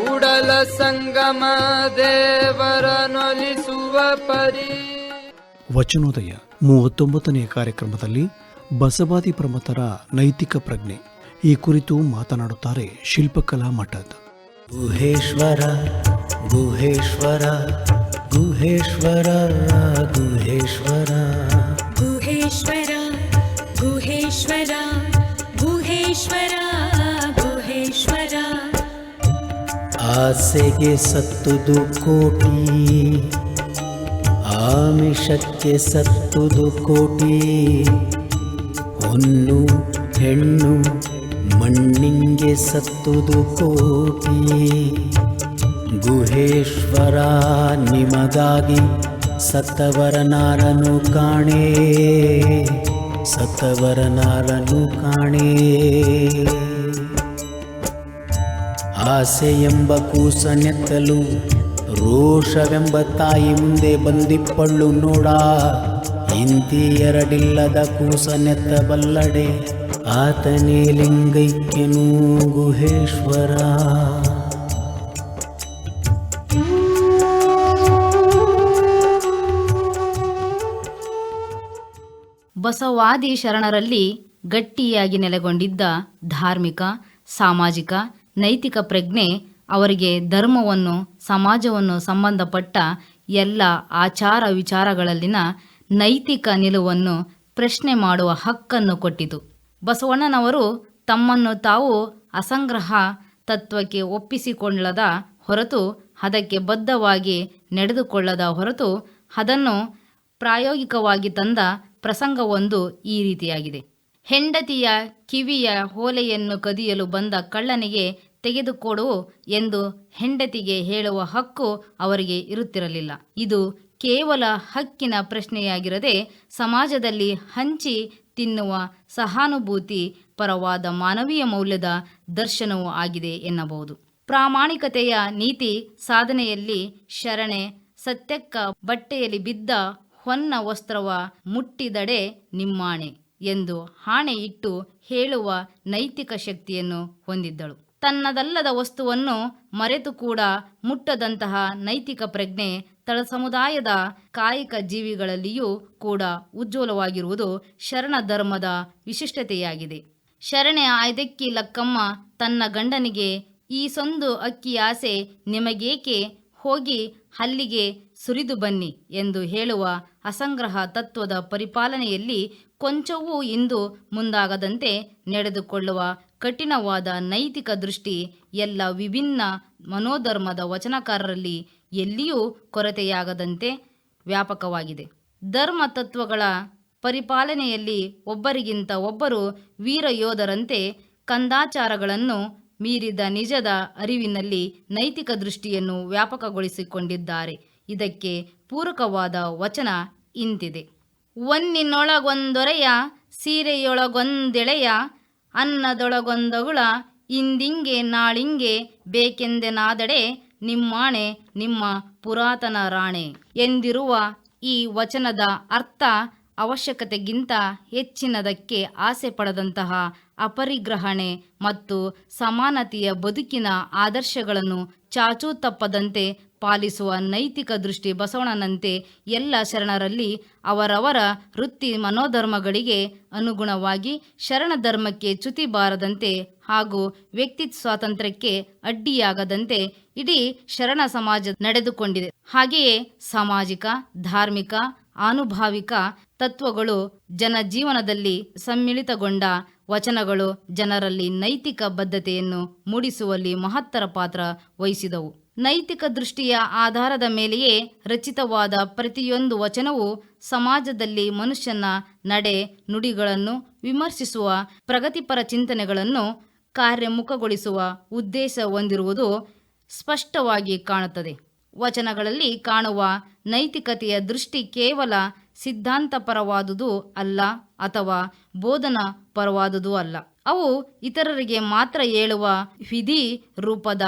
ಕೂಡಲ ಸಂಗಮ ದೇವರನೊಲಿಸುವ ಪರಿ. ವಚನೋದಯ ಮೂವತ್ತೊಂಬತ್ತನೆಯ ಕಾರ್ಯಕ್ರಮದಲ್ಲಿ ಬಸವಾದಿ ಪ್ರಮಥರ ನೈತಿಕ ಪ್ರಜ್ಞೆ. ಈ ಕುರಿತು ಮಾತನಾಡುತ್ತಾರೆ ಶಿಲ್ಪಕಲಾ ಮಠದ. ಗುಹೇಶ್ವರ ಗುಹೇಶ್ವರ ಗುಹೇಶ್ವರ ಗುಹೇಶ್ವರ. ಗುಹೇಶ್ವರ ಗುಹೇಶ್ವರ ಗುಹೇಶ್ವರ. ಆಸೆಗೆ ಸತ್ತುದು ಕೋಟಿ ಆಮಿಷಕ್ಕೆ ಸತ್ತುದು ಕೋಟಿ ಹೊನ್ನು ಹೆಣ್ಣು, ಮಣ್ಣಿಂಗೆ ಸತ್ತುದು ಕೋಟಿ ಗುಹೇಶ್ವರ, ನಿಮಗಾಗಿ ಸತ್ತವರನಾರನು ಕಾಣೆ. ಸತ್ತವರನಾರನು ಕಾಣೆ. ಆಸೆ ಎಂಬ ಕೂಸನೆತ್ತಲು ರೋಷವೆಂಬ ತಾಯಿ ಮುಂದೆ ಬಂದಿಪ್ಪಳ್ಳು ನೋಡ. ಇಂತಿ ಎರಡಿಲ್ಲದ ಕೂಸನೆತ್ತಬಲ್ಲಡೆ ಆತನೇ ಲಿಂಗೈಕ್ಯನೂ ಗುಹೇಶ್ವರ ಬಸವಾದಿ ಶರಣರಲ್ಲಿ ಗಟ್ಟಿಯಾಗಿ ನೆಲೆಗೊಂಡಿದ್ದ ಧಾರ್ಮಿಕ, ಸಾಮಾಜಿಕ ನೈತಿಕ ಪ್ರಜ್ಞೆ ಅವರಿಗೆ ಧರ್ಮವನ್ನು, ಸಮಾಜವನ್ನು ಸಂಬಂಧಪಟ್ಟ ಎಲ್ಲ ಆಚಾರ ವಿಚಾರಗಳಲ್ಲಿನ ನೈತಿಕ ನಿಲುವನ್ನು ಪ್ರಶ್ನೆ ಮಾಡುವ ಹಕ್ಕನ್ನು ಕೊಟ್ಟಿತು. ಬಸವಣ್ಣನವರು ತಮ್ಮನ್ನು ತಾವು ಅಸಂಗ್ರಹ ತತ್ವಕ್ಕೆ ಒಪ್ಪಿಸಿಕೊಳ್ಳದ ಹೊರತು ಅದಕ್ಕೆ ಬದ್ಧವಾಗಿ ನಡೆದುಕೊಳ್ಳದ ಹೊರತು ಅದನ್ನು ಪ್ರಾಯೋಗಿಕವಾಗಿ ತಂದ ಪ್ರಸಂಗವೊಂದು ಈ ರೀತಿಯಾಗಿದೆ. ಹೆಂಡತಿಯ ಕಿವಿಯ ಹೋಲೆಯನ್ನು ಕದಿಯಲು ಬಂದ ಕಳ್ಳನಿಗೆ ತೆಗೆದುಕೊಡು ಎಂದು ಹೆಂಡತಿಗೆ ಹೇಳುವ ಹಕ್ಕು ಅವರಿಗೆ ಇರುತ್ತಿರಲಿಲ್ಲ. ಇದು ಕೇವಲ ಹಕ್ಕಿನ ಪ್ರಶ್ನೆಯಾಗಿರದೆ ಸಮಾಜದಲ್ಲಿ ಹಂಚಿ ತಿನ್ನುವ ಸಹಾನುಭೂತಿ, ಪರವಾದ ಮಾನವೀಯ ಮೌಲ್ಯದ ದರ್ಶನವೂ ಆಗಿದೆ ಎನ್ನಬಹುದು. ಪ್ರಾಮಾಣಿಕತೆಯ ನೀತಿ ಸಾಧನೆಯಲ್ಲಿ ಶರಣೆ, ಸತ್ಯಕ್ಕ ಬಟ್ಟೆಯಲ್ಲಿ ಬಿದ್ದ ಹೊನ್ನ ವಸ್ತ್ರವ ಮುಟ್ಟಿದಡೆ ನಿಮ್ಮಾಣೆ ಎಂದು ಹಾಣೆ ಇಟ್ಟು ಹೇಳುವ ನೈತಿಕ ಶಕ್ತಿಯನ್ನು ಹೊಂದಿದ್ದಳು. ತನ್ನದಲ್ಲದ ವಸ್ತುವನ್ನು ಮರೆತು ಕೂಡ ಮುಟ್ಟದಂತಹ ನೈತಿಕ ಪ್ರಜ್ಞೆ ತಳ ಸಮುದಾಯದ ಕಾಯಿಕ ಜೀವಿಗಳಲ್ಲಿಯೂ ಕೂಡ ಉಜ್ವಲವಾಗಿರುವುದು ಶರಣ ಧರ್ಮದ ವಿಶಿಷ್ಟತೆಯಾಗಿದೆ. ಶರಣೆ ಆಯ್ದಕ್ಕಿ ಲಕ್ಕಮ್ಮ ತನ್ನ ಗಂಡನಿಗೆ, ಈ ಸೊಂದು ಅಕ್ಕಿ ಆಸೆ ನಿಮಗೇಕೆ? ಹೋಗಿ ಹಲ್ಲಿಗೆ ಸುರಿದು ಬನ್ನಿ ಎಂದು ಹೇಳುವ ಅಸಂಗ್ರಹ ತತ್ವದ ಪರಿಪಾಲನೆಯಲ್ಲಿ ಕೊಂಚವೂ ಇಂದು ಮುಂದಾಗದಂತೆ ನಡೆದುಕೊಳ್ಳುವ ಕಠಿಣವಾದ ನೈತಿಕ ದೃಷ್ಟಿ, ಎಲ್ಲ ವಿಭಿನ್ನ ಮನೋಧರ್ಮದ ವಚನಕಾರರಲ್ಲಿ ಎಲ್ಲಿಯೂ ಕೊರತೆಯಾಗದಂತೆ ವ್ಯಾಪಕವಾಗಿದೆ. ಧರ್ಮ ತತ್ವಗಳ ಪರಿಪಾಲನೆಯಲ್ಲಿ ಒಬ್ಬರಿಗಿಂತ ಒಬ್ಬರು ವೀರ ಯೋಧರಂತೆ ಕಂದಾಚಾರಗಳನ್ನು ಮೀರಿದ ನಿಜದ ಅರಿವಿನಲ್ಲಿ ನೈತಿಕ ದೃಷ್ಟಿಯನ್ನು ವ್ಯಾಪಕಗೊಳಿಸಿಕೊಂಡಿದ್ದಾರೆ. ಇದಕ್ಕೆ ಪೂರಕವಾದ ವಚನ ಇಂತಿದೆ. ಒನ್ನಿನೊಳಗೊಂದೊರೆಯ, ಸೀರೆಯೊಳಗೊಂದೆಳೆಯ ಅನ್ನದೊಳಗೊಂದಗುಳ ಇಂದಿಂಗೆ ನಾಳಿಂಗೆ ಬೇಕೆಂದೆನಾದಡೆ ನಿಮ್ಮಾಣೆ ನಿಮ್ಮ ಪುರಾತನ ರಾಣೆ ಎಂದಿರುವ ಈ ವಚನದ ಅರ್ಥ ಅವಶ್ಯಕತೆಗಿಂತ ಹೆಚ್ಚಿನದಕ್ಕೆ ಆಸೆ ಪಡದಂತಹ ಅಪರಿಗ್ರಹಣೆ ಮತ್ತು ಸಮಾನತೆಯ ಬದುಕಿನ ಆದರ್ಶಗಳನ್ನು ಚಾಚೂ ತಪ್ಪದಂತೆ ಪಾಲಿಸುವ ನೈತಿಕ ದೃಷ್ಟಿ ಬಸವಣ್ಣನಂತೆ ಎಲ್ಲ ಶರಣರಲ್ಲಿ ಅವರವರ ವೃತ್ತಿ ಮನೋಧರ್ಮಗಳಿಗೆ ಅನುಗುಣವಾಗಿ ಶರಣ ಧರ್ಮಕ್ಕೆ ಚ್ಯುತಿ ಬಾರದಂತೆ ಹಾಗೂ ವ್ಯಕ್ತಿ ಸ್ವಾತಂತ್ರ್ಯಕ್ಕೆ ಅಡ್ಡಿಯಾಗದಂತೆ ಇಡೀ ಶರಣ ಸಮಾಜ ನಡೆದುಕೊಂಡಿದೆ. ಹಾಗೆಯೇ ಸಾಮಾಜಿಕ, ಧಾರ್ಮಿಕ, ಆನುಭಾವಿಕ ತತ್ವಗಳು ಜನಜೀವನದಲ್ಲಿ ಸಮ್ಮಿಳಿತಗೊಂಡ ವಚನಗಳು ಜನರಲ್ಲಿ ನೈತಿಕ ಬದ್ಧತೆಯನ್ನು ಮೂಡಿಸುವಲ್ಲಿ ಮಹತ್ತರ ಪಾತ್ರ ವಹಿಸಿದವು. ನೈತಿಕ ದೃಷ್ಟಿಯ ಆಧಾರದ ಮೇಲೆಯೇ ರಚಿತವಾದ ಪ್ರತಿಯೊಂದು ವಚನವು ಸಮಾಜದಲ್ಲಿ ಮನುಷ್ಯನ ನಡೆ ನುಡಿಗಳನ್ನು ವಿಮರ್ಶಿಸುವ ಪ್ರಗತಿಪರ ಚಿಂತನೆಗಳನ್ನು ಕಾರ್ಯಮುಖಗೊಳಿಸುವ ಉದ್ದೇಶ ಹೊಂದಿರುವುದು ಸ್ಪಷ್ಟವಾಗಿ ಕಾಣುತ್ತದೆ. ವಚನಗಳಲ್ಲಿ ಕಾಣುವ ನೈತಿಕತೆಯ ದೃಷ್ಟಿ ಕೇವಲ ಸಿದ್ಧಾಂತಪರವಾದುದು ಅಲ್ಲ ಅಥವಾ ಬೋಧನಾ ಪರವಾದುದು ಅಲ್ಲ. ಅವು ಇತರರಿಗೆ ಮಾತ್ರ ಹೇಳುವ ವಿಧಿ ರೂಪದ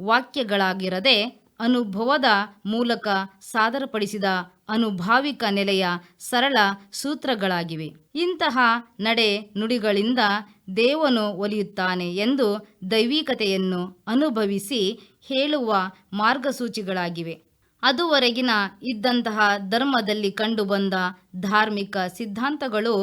ವಾಕ್ಯಗಳಾಗಿರದೆ ಅನುಭವದ ಮೂಲಕ ಸಾದರಪಡಿಸಿದ ಅನುಭಾವಿಕ ನೆಲೆಯ ಸರಳ ಸೂತ್ರಗಳಾಗಿವೆ. ಇಂತಹ ನಡೆ ನುಡಿಗಳಿಂದ ದೇವನು ಒಲಿಯುತ್ತಾನೆ ಎಂದು ದೈವಿಕತೆಯನ್ನು ಅನುಭವಿಸಿ ಹೇಳುವ ಮಾರ್ಗಸೂಚಿಗಳಾಗಿವೆ. ಅದುವರೆಗಿನ ಇದ್ದಂತಹ ಧರ್ಮದಲ್ಲಿ ಕಂಡುಬಂದ ಧಾರ್ಮಿಕ ಸಿದ್ಧಾಂತಗಳು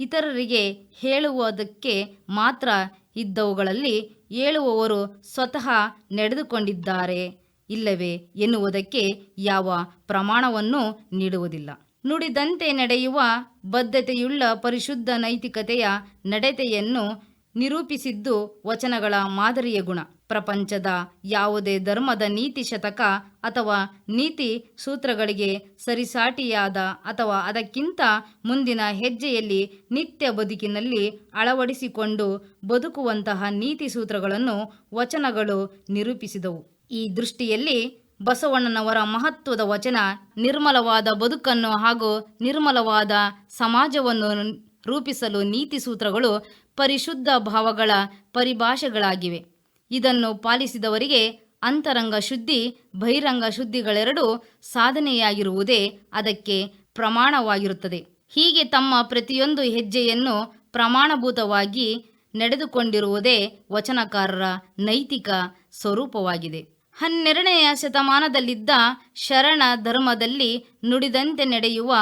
ಇತರರಿಗೆ ಹೇಳುವುದಕ್ಕೆ ಮಾತ್ರ ಇದ್ದವುಗಳಲ್ಲಿ ಹೇಳುವವರು ಸ್ವತಃ ನಡೆದುಕೊಂಡಿದ್ದಾರೆ. ಇಲ್ಲವೇ ಎನ್ನುವುದಕ್ಕೆ ಯಾವ ಪ್ರಮಾಣವನ್ನು ನೀಡುವುದಿಲ್ಲ. ನುಡಿದಂತೆ ನಡೆಯುವ ಬದ್ಧತೆಯುಳ್ಳ ಪರಿಶುದ್ಧ ನೈತಿಕತೆಯ ನಡತೆಯನ್ನು ನಿರೂಪಿಸಿದ್ದು ವಚನಗಳ ಮಾದರಿಯ ಗುಣ. ಪ್ರಪಂಚದ ಯಾವುದೇ ಧರ್ಮದ ನೀತಿ ಶತಕ ಅಥವಾ ನೀತಿ ಸೂತ್ರಗಳಿಗೆ ಸರಿಸಾಟಿಯಾದ ಅಥವಾ ಅದಕ್ಕಿಂತ ಮುಂದಿನ ಹೆಜ್ಜೆಯಲ್ಲಿ ನಿತ್ಯ ಬದುಕಿನಲ್ಲಿ ಅಳವಡಿಸಿಕೊಂಡು ಬದುಕುವಂತಹ ನೀತಿ ಸೂತ್ರಗಳನ್ನು ವಚನಗಳು ನಿರೂಪಿಸಿದವು. ಈ ದೃಷ್ಟಿಯಲ್ಲಿ ಬಸವಣ್ಣನವರ ಮಹತ್ವದ ವಚನ ನಿರ್ಮಲವಾದ ಬದುಕನ್ನು ಹಾಗೂ ನಿರ್ಮಲವಾದ ಸಮಾಜವನ್ನು ರೂಪಿಸಲು ನೀತಿ ಸೂತ್ರಗಳು ಪರಿಶುದ್ಧ ಭಾವಗಳ ಪರಿಭಾಷೆಗಳಾಗಿವೆ. ಇದನ್ನು ಪಾಲಿಸಿದವರಿಗೆ ಅಂತರಂಗ ಶುದ್ಧಿ, ಬಹಿರಂಗ ಶುದ್ಧಿಗಳೆರಡೂ ಸಾಧನೆಯಾಗಿರುವುದೇ ಅದಕ್ಕೆ ಪ್ರಮಾಣವಾಗಿರುತ್ತದೆ. ಹೀಗೆ ತಮ್ಮ ಪ್ರತಿಯೊಂದು ಹೆಜ್ಜೆಯನ್ನು ಪ್ರಮಾಣಭೂತವಾಗಿ ನಡೆದುಕೊಂಡಿರುವುದೇ ವಚನಕಾರರ ನೈತಿಕ ಸ್ವರೂಪವಾಗಿದೆ. ಹನ್ನೆರಡನೆಯ ಶತಮಾನದಲ್ಲಿದ್ದ ಶರಣ ಧರ್ಮದಲ್ಲಿ ನುಡಿದಂತೆ ನಡೆಯುವ,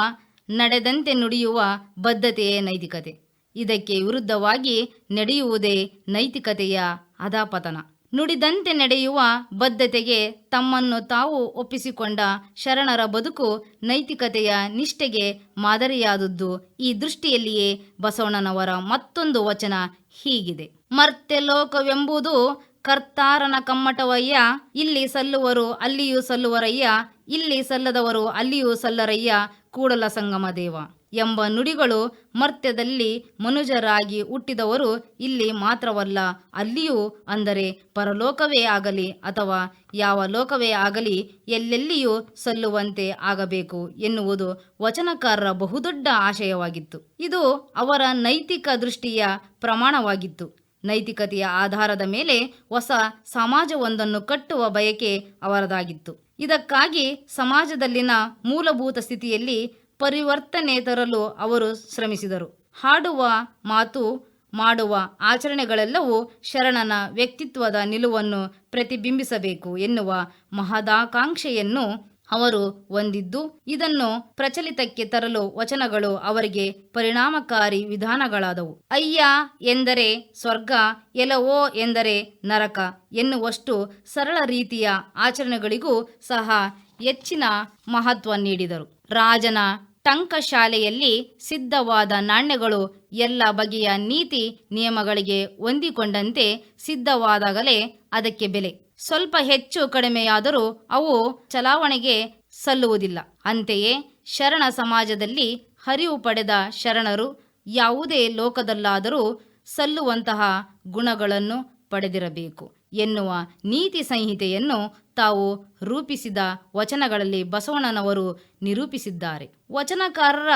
ನಡೆದಂತೆ ನುಡಿಯುವ ಬದ್ಧತೆಯೇ ನೈತಿಕತೆ. ಇದಕ್ಕೆ ವಿರುದ್ಧವಾಗಿ ನಡೆಯುವುದೇ ನೈತಿಕತೆಯ ಅಧಾಪತನ. ನುಡಿದಂತೆ ನಡೆಯುವ ಬದ್ಧತೆಗೆ ತಮ್ಮನ್ನು ತಾವು ಒಪ್ಪಿಸಿಕೊಂಡ ಶರಣರ ಬದುಕು ನೈತಿಕತೆಯ ನಿಷ್ಠೆಗೆ ಮಾದರಿಯಾದದ್ದು, ಈ ದೃಷ್ಟಿಯಲ್ಲಿಯೇ ಬಸವಣ್ಣನವರ ಮತ್ತೊಂದು ವಚನ ಹೀಗಿದೆ. ಮರ್ತ್ಯ ಲೋಕವೆಂಬುದು ಕರ್ತಾರನ ಕಮ್ಮಟವಯ್ಯ, ಇಲ್ಲಿ ಸಲ್ಲುವರು ಅಲ್ಲಿಯೂ ಸಲ್ಲುವರಯ್ಯ, ಇಲ್ಲಿ ಸಲ್ಲದವರು ಅಲ್ಲಿಯೂ ಸಲ್ಲರಯ್ಯ, ಕೂಡಲ ಸಂಗಮ ದೇವ. ಎಂಬ ನುಡಿಗಳು ಮರ್ತ್ಯದಲ್ಲಿ ಮನುಜರಾಗಿ ಹುಟ್ಟಿದವರು ಇಲ್ಲಿ ಮಾತ್ರವಲ್ಲ, ಅಲ್ಲಿಯೂ ಅಂದರೆ ಪರಲೋಕವೇ ಆಗಲಿ ಅಥವಾ ಯಾವ ಲೋಕವೇ ಆಗಲಿ ಎಲ್ಲೆಲ್ಲಿಯೂ ಸಲ್ಲುವಂತೆ ಆಗಬೇಕು ಎನ್ನುವುದು ವಚನಕಾರರ ಬಹುದೊಡ್ಡ ಆಶಯವಾಗಿತ್ತು. ಇದು ಅವರ ನೈತಿಕ ದೃಷ್ಟಿಯ ಪ್ರಮಾಣವಾಗಿತ್ತು. ನೈತಿಕತೆಯ ಆಧಾರದ ಮೇಲೆ ಹೊಸ ಸಮಾಜವೊಂದನ್ನು ಕಟ್ಟುವ ಬಯಕೆ ಅವರದಾಗಿತ್ತು. ಇದಕ್ಕಾಗಿ ಸಮಾಜದಲ್ಲಿನ ಮೂಲಭೂತ ಸ್ಥಿತಿಯಲ್ಲಿ ಪರಿವರ್ತನೆ ತರಲು ಅವರು ಶ್ರಮಿಸಿದರು. ಹಾಡುವ ಮಾತು, ಮಾಡುವ ಆಚರಣೆಗಳೆಲ್ಲವೂ ಶರಣನ ವ್ಯಕ್ತಿತ್ವದ ನಿಲುವನ್ನು ಪ್ರತಿಬಿಂಬಿಸಬೇಕು ಎನ್ನುವ ಮಹದಾಕಾಂಕ್ಷೆಯನ್ನು ಅವರು ಹೊಂದಿದ್ದು, ಇದನ್ನು ಪ್ರಚಲಿತಕ್ಕೆ ತರಲು ವಚನಗಳು ಅವರಿಗೆ ಪರಿಣಾಮಕಾರಿ ವಿಧಾನಗಳಾದವು. ಅಯ್ಯ ಎಂದರೆ ಸ್ವರ್ಗ, ಎಲವೋ ಎಂದರೆ ನರಕ ಎನ್ನುವಷ್ಟು ಸರಳ ರೀತಿಯ ಆಚರಣೆಗಳಿಗೂ ಸಹ ಹೆಚ್ಚಿನ ಮಹತ್ವ ನೀಡಿದರು. ರಾಜನ ಟಂಕಶಾಲೆಯಲ್ಲಿ ಸಿದ್ಧವಾದ ನಾಣ್ಯಗಳು ಎಲ್ಲ ಬಗೆಯ ನೀತಿ ನಿಯಮಗಳಿಗೆ ಹೊಂದಿಕೊಂಡಂತೆ ಸಿದ್ಧವಾದಾಗಲೇ ಅದಕ್ಕೆ ಬೆಲೆ. ಸ್ವಲ್ಪ ಹೆಚ್ಚು ಕಡಿಮೆಯಾದರೂ ಅವು ಚಲಾವಣೆಗೆ ಸಲ್ಲುವುದಿಲ್ಲ. ಅಂತೆಯೇ ಶರಣ ಸಮಾಜದಲ್ಲಿ ಹರಿವು ಪಡೆದ ಶರಣರು ಯಾವುದೇ ಲೋಕದಲ್ಲಾದರೂ ಸಲ್ಲುವಂತಹ ಗುಣಗಳನ್ನು ಪಡೆದಿರಬೇಕು. ಎನ್ನುವ ನೀತಿ ಸಂಹಿತೆಯನ್ನು ತಾವು ರೂಪಿಸಿದ ವಚನಗಳಲ್ಲಿ ಬಸವಣ್ಣನವರು ನಿರೂಪಿಸಿದ್ದಾರೆ. ವಚನಕಾರರ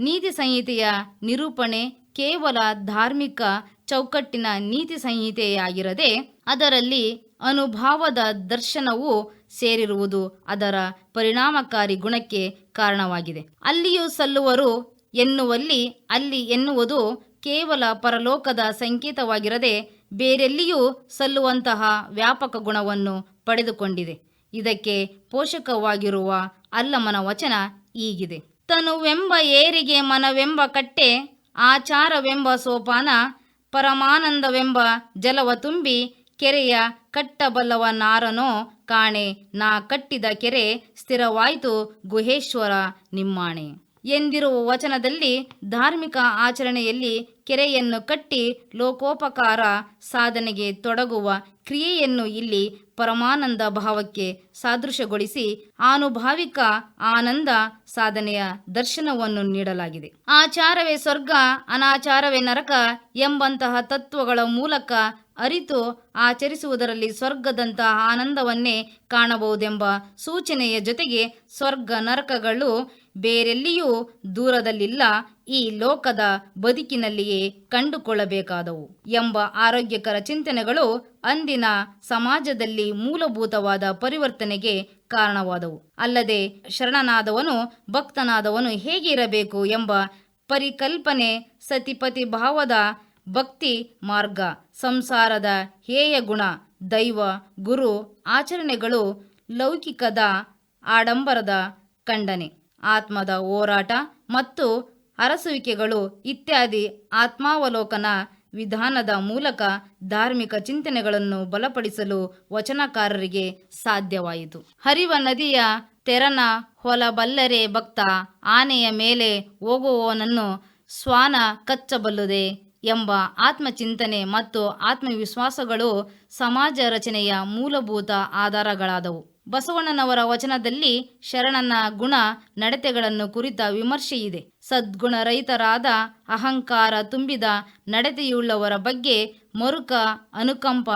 ನೀತಿ ಸಂಹಿತೆಯ ನಿರೂಪಣೆ ಕೇವಲ ಧಾರ್ಮಿಕ ಚೌಕಟ್ಟಿನ ನೀತಿ ಸಂಹಿತೆಯಾಗಿರದೆ ಅದರಲ್ಲಿ ಅನುಭಾವದ ದರ್ಶನವೂ ಸೇರಿರುವುದು ಅದರ ಪರಿಣಾಮಕಾರಿ ಗುಣಕ್ಕೆ ಕಾರಣವಾಗಿದೆ. ಅಲ್ಲಿಯೂ ಸಲ್ಲುವರು ಎನ್ನುವಲ್ಲಿ ಅಲ್ಲಿ ಎನ್ನುವುದು ಕೇವಲ ಪರಲೋಕದ ಸಂಕೇತವಾಗಿರದೆ ಬೇರೆಲ್ಲಿಯೂ ಸಲ್ಲುವಂತಹ ವ್ಯಾಪಕ ಗುಣವನ್ನು ಪಡೆದುಕೊಂಡಿದೆ. ಇದಕ್ಕೆ ಪೋಷಕವಾಗಿರುವ ಅಲ್ಲಮನ ವಚನ ಈಗಿದೆ ತನುವೆಂಬ ಏರಿಗೆ ಮನವೆಂಬ ಕಟ್ಟೆ, ಆಚಾರವೆಂಬ ಸೋಪಾನ, ಪರಮಾನಂದವೆಂಬ ಜಲವ ತುಂಬಿ ಕೆರೆಯ ಕಟ್ಟಬಲ್ಲವ ನಾರನೋ ಕಾಣೆ, ನಾ ಕಟ್ಟಿದ ಕೆರೆ ಸ್ಥಿರವಾಯಿತು ಗುಹೇಶ್ವರ ನಿಮ್ಮಾಣೆ. ಎಂದಿರುವ ವಚನದಲ್ಲಿ ಧಾರ್ಮಿಕ ಆಚರಣೆಯಲ್ಲಿ ಕೆರೆಯನ್ನು ಕಟ್ಟಿ ಲೋಕೋಪಕಾರ ಸಾಧನೆಗೆ ತೊಡಗುವ ಕ್ರಿಯೆಯನ್ನು ಇಲ್ಲಿ ಪರಮಾನಂದ ಭಾವಕ್ಕೆ ಸಾದೃಶ್ಯಗೊಳಿಸಿ ಆನುಭಾವಿಕ ಆನಂದ ಸಾಧನೆಯ ದರ್ಶನವನ್ನು ನೀಡಲಾಗಿದೆ. ಆಚಾರವೇ ಸ್ವರ್ಗ, ಅನಾಚಾರವೇ ನರಕ ಎಂಬಂತಹ ತತ್ವಗಳ ಮೂಲಕ ಅರಿತು ಆಚರಿಸುವುದರಲ್ಲಿ ಸ್ವರ್ಗದಂತಹ ಆನಂದವನ್ನೇ ಕಾಣಬಹುದೆಂಬ ಸೂಚನೆಯ ಜೊತೆಗೆ ಸ್ವರ್ಗ ನರಕಗಳು ಬೇರೆಲ್ಲಿಯೂ ದೂರದಲ್ಲಿಲ್ಲ ಈ ಲೋಕದ ಬದುಕಿನಲ್ಲಿಯೇ ಕಂಡುಕೊಳ್ಳಬೇಕಾದವು ಎಂಬ ಆರೋಗ್ಯಕರ ಚಿಂತನೆಗಳು ಅಂದಿನ ಸಮಾಜದಲ್ಲಿ ಮೂಲಭೂತವಾದ ಪರಿವರ್ತನೆಗೆ ಕಾರಣವಾದವು. ಅಲ್ಲದೆ ಶರಣನಾದವನು, ಭಕ್ತನಾದವನು ಹೇಗಿರಬೇಕು ಎಂಬ ಪರಿಕಲ್ಪನೆ ಸತಿಪತಿ ಭಾವದ ಭಕ್ತಿ ಮಾರ್ಗ, ಸಂಸಾರದ ಹೇಯ ಗುಣ, ದೈವ, ಗುರು ಆಚರಣೆಗಳು ಲೌಕಿಕದ ಆಡಂಬರದ ಖಂಡನೆ. ಆತ್ಮದ ಹೋರಾಟ ಮತ್ತು ಅರಸುವಿಕೆಗಳು ಇತ್ಯಾದಿ ಆತ್ಮಾವಲೋಕನ ವಿಧಾನದ ಮೂಲಕ ಧಾರ್ಮಿಕ ಚಿಂತನೆಗಳನ್ನು ಬಲಪಡಿಸಲು ವಚನಕಾರರಿಗೆ ಸಾಧ್ಯವಾಯಿತು. ಹರಿವ ನದಿಯ ತೆರನ ಹೊಲಬಲ್ಲರೆ ಭಕ್ತ ಆನೆಯ ಮೇಲೆ ಹೋಗುವವನನ್ನು ಸ್ವಾನ ಕಚ್ಚಬಲ್ಲದೆ ಎಂಬ ಆತ್ಮಚಿಂತನೆ ಮತ್ತು ಆತ್ಮವಿಶ್ವಾಸಗಳು ಸಮಾಜ ರಚನೆಯ ಮೂಲಭೂತ ಆಧಾರಗಳಾದವು. ಬಸವಣ್ಣನವರ ವಚನದಲ್ಲಿ ಶರಣನ ಗುಣ ನಡತೆಗಳನ್ನು ಕುರಿತ ವಿಮರ್ಶೆಯಿದೆ. ಸದ್ಗುಣರಹಿತರಾದ, ಅಹಂಕಾರ ತುಂಬಿದ ನಡತೆಯುಳ್ಳವರ ಬಗ್ಗೆ ಮರುಕ, ಅನುಕಂಪ,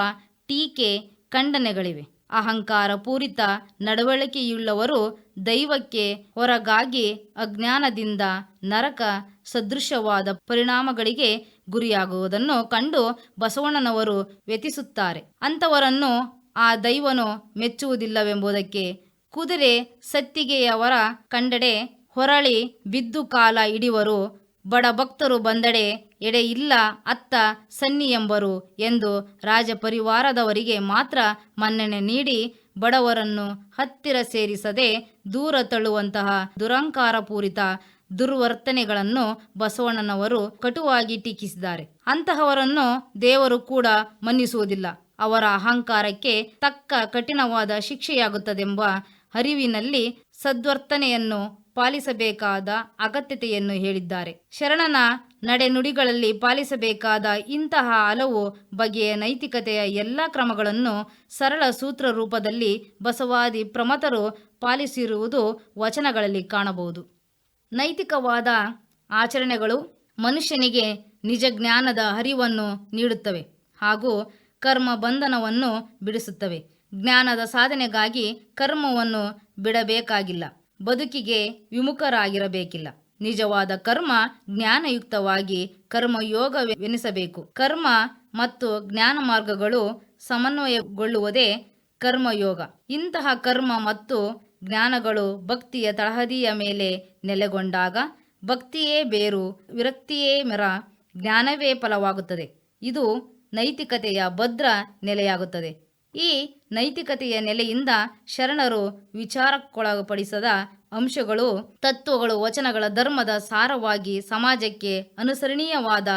ಟೀಕೆ, ಖಂಡನೆಗಳಿವೆ. ಅಹಂಕಾರ ಪೂರಿತ ನಡವಳಿಕೆಯುಳ್ಳವರು ದೈವಕ್ಕೆ ಹೊರಗಾಗಿ ಅಜ್ಞಾನದಿಂದ ನರಕ ಸದೃಶವಾದ ಪರಿಣಾಮಗಳಿಗೆ ಗುರಿಯಾಗುವುದನ್ನು ಕಂಡು ಬಸವಣ್ಣನವರು ವ್ಯತಿಸುತ್ತಾರೆ ಅಂಥವರನ್ನು ಆ ದೈವನು ಮೆಚ್ಚುವುದಿಲ್ಲವೆಂಬುದಕ್ಕೆ ಕುದುರೆ ಸತ್ತಿಗೆಯವರ ಕಂಡಡೆ ಹೊರಳಿ ಬಿದ್ದು ಕಾಲ ಇಡಿವರು ಬಡ ಭಕ್ತರು ಬಂದಡೆ ಎಡೆ ಇಲ್ಲ ಅತ್ತ ಸನ್ನಿ ಎಂಬರು ಎಂದು ರಾಜಪರಿವಾರದವರಿಗೆ ಮಾತ್ರ ಮನ್ನಣೆ ನೀಡಿ ಬಡವರನ್ನು ಹತ್ತಿರ ಸೇರಿಸದೆ ದೂರ ತಳ್ಳುವಂತಹ ದುರಂಕಾರಪೂರಿತ ದುರ್ವರ್ತನೆಗಳನ್ನು ಬಸವಣ್ಣನವರು ಕಟುವಾಗಿ ಟೀಕಿಸಿದ್ದಾರೆ. ಅಂತಹವರನ್ನು ದೇವರು ಕೂಡ ಮನ್ನಿಸುವುದಿಲ್ಲ. ಅವರ ಅಹಂಕಾರಕ್ಕೆ ತಕ್ಕ ಕಠಿಣವಾದ ಶಿಕ್ಷೆಯಾಗುತ್ತದೆಂಬ ಅರಿವಿನಲ್ಲಿ ಸದ್ವರ್ತನೆಯನ್ನು ಪಾಲಿಸಬೇಕಾದ ಅಗತ್ಯತೆಯನ್ನು ಹೇಳಿದ್ದಾರೆ. ಶರಣನ ನಡೆನುಡಿಗಳಲ್ಲಿ ಪಾಲಿಸಬೇಕಾದ ಇಂತಹ ಹಲವು ಬಗೆಯ ನೈತಿಕತೆಯ ಎಲ್ಲ ಕ್ರಮಗಳನ್ನು ಸರಳ ಸೂತ್ರ ರೂಪದಲ್ಲಿ ಬಸವಾದಿ ಪ್ರಮತರು ಪಾಲಿಸಿರುವುದು ವಚನಗಳಲ್ಲಿ ಕಾಣಬಹುದು. ನೈತಿಕವಾದ ಆಚರಣೆಗಳು ಮನುಷ್ಯನಿಗೆ ನಿಜ ಜ್ಞಾನದ ಹರಿವನ್ನು ನೀಡುತ್ತವೆ ಹಾಗೂ ಕರ್ಮ ಬಂಧನವನ್ನು ಬಿಡಿಸುತ್ತವೆ. ಜ್ಞಾನದ ಸಾಧನೆಗಾಗಿ ಕರ್ಮವನ್ನು ಬಿಡಬೇಕಾಗಿಲ್ಲ. ಬದುಕಿಗೆ ವಿಮುಖರಾಗಿರಬೇಕಿಲ್ಲ. ನಿಜವಾದ ಕರ್ಮ ಜ್ಞಾನಯುಕ್ತವಾಗಿ ಕರ್ಮಯೋಗವೆನಿಸಬೇಕು. ಕರ್ಮ ಮತ್ತು ಜ್ಞಾನ ಮಾರ್ಗಗಳು ಸಮನ್ವಯಗೊಳ್ಳುವುದೇ ಕರ್ಮಯೋಗ. ಇಂತಹ ಕರ್ಮ ಮತ್ತು ಜ್ಞಾನಗಳು ಭಕ್ತಿಯ ತಳಹದಿಯ ಮೇಲೆ ನೆಲೆಗೊಂಡಾಗ ಭಕ್ತಿಯೇ ಬೇರು, ವಿರಕ್ತಿಯೇ ಮೆರ, ಜ್ಞಾನವೇ ಫಲವಾಗುತ್ತದೆ. ಇದು ನೈತಿಕತೆಯ ಭದ್ರ ನೆಲೆಯಾಗುತ್ತದೆ. ಈ ನೈತಿಕತೆಯ ನೆಲೆಯಿಂದ ಶರಣರು ವಿಚಾರಕ್ಕೊಳಪಡಿಸದ ಅಂಶಗಳು, ತತ್ವಗಳು, ವಚನಗಳ ಧರ್ಮದ ಸಾರವಾಗಿ ಸಮಾಜಕ್ಕೆ ಅನುಸರಣೀಯವಾದ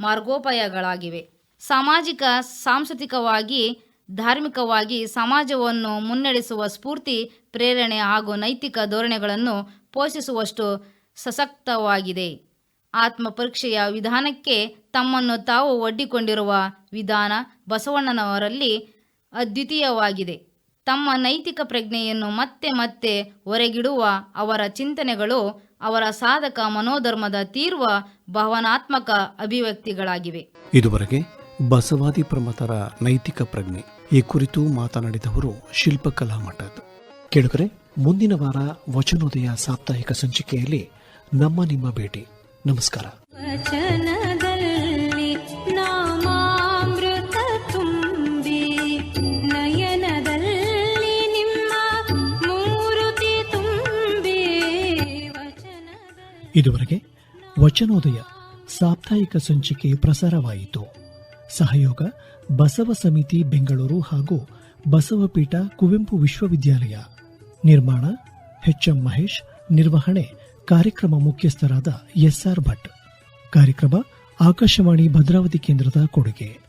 ಮಾರ್ಗೋಪಾಯಗಳಾಗಿವೆ. ಸಾಮಾಜಿಕ, ಸಾಂಸ್ಕೃತಿಕವಾಗಿ, ಧಾರ್ಮಿಕವಾಗಿ ಸಮಾಜವನ್ನು ಮುನ್ನಡೆಸುವ ಸ್ಫೂರ್ತಿ, ಪ್ರೇರಣೆ ಹಾಗೂ ನೈತಿಕ ಧೋರಣೆಗಳನ್ನು ಪೋಷಿಸುವಷ್ಟು ಸಶಕ್ತವಾಗಿದೆ. ಆತ್ಮ ಪರೀಕ್ಷೆಯ ವಿಧಾನಕ್ಕೆ ತಮ್ಮನ್ನು ತಾವು ಒಡ್ಡಿಕೊಂಡಿರುವ ವಿಧಾನ ಬಸವಣ್ಣನವರಲ್ಲಿ ಅದ್ವಿತೀಯವಾಗಿದೆ. ತಮ್ಮ ನೈತಿಕ ಪ್ರಜ್ಞೆಯನ್ನು ಮತ್ತೆ ಮತ್ತೆ ಹೊರಗಿಡುವ ಅವರ ಚಿಂತನೆಗಳು ಅವರ ಸಾಧಕ ಮನೋಧರ್ಮದ ತೀರ್ವ ಭಾವನಾತ್ಮಕ ಅಭಿವ್ಯಕ್ತಿಗಳಾಗಿವೆ. ಇದುವರೆಗೆ ಬಸವಾದಿ ಪ್ರಮತರ ನೈತಿಕ ಪ್ರಜ್ಞೆ ಈ ಕುರಿತು ಮಾತನಾಡಿದವರು ಶಿಲ್ಪಕಲಾ ಮಠದ ಕೇಳುಗರೆ, ಮುಂದಿನ ವಾರ ವಚನೋದಯ ಸಾಪ್ತಾಹಿಕ ಸಂಚಿಕೆಯಲ್ಲಿ ನಮ್ಮ ನಿಮ್ಮ ಭೇಟಿ. ನಮಸ್ಕಾರ. ಇದುವರೆಗೆ ವಚನೋದಯ ಸಾಪ್ತಾಹಿಕ ಸಂಚಿಕೆ ಪ್ರಸಾರವಾಯಿತು. ಸಹಯೋಗ ಬಸವ ಸಮಿತಿ ಬೆಂಗಳೂರು ಹಾಗೂ ಬಸವಪೀಠ ಕುವೆಂಪು ವಿಶ್ವವಿದ್ಯಾಲಯ. ನಿರ್ಮಾಣ ಎಚ್ಎಂ ಮಹೇಶ್ ನಿರ್ವಹಣೆ ಕಾರ್ಯಕ್ರಮ ಮುಖ್ಯಸ್ಥರಾದ ಎಸ್ಆರ್ ಭಟ್. ಕಾರ್ಯಕ್ರಮ ಆಕಾಶವಾಣಿ ಭದ್ರಾವತಿ ಕೇಂದ್ರದ ಕೊಡುಗೆ.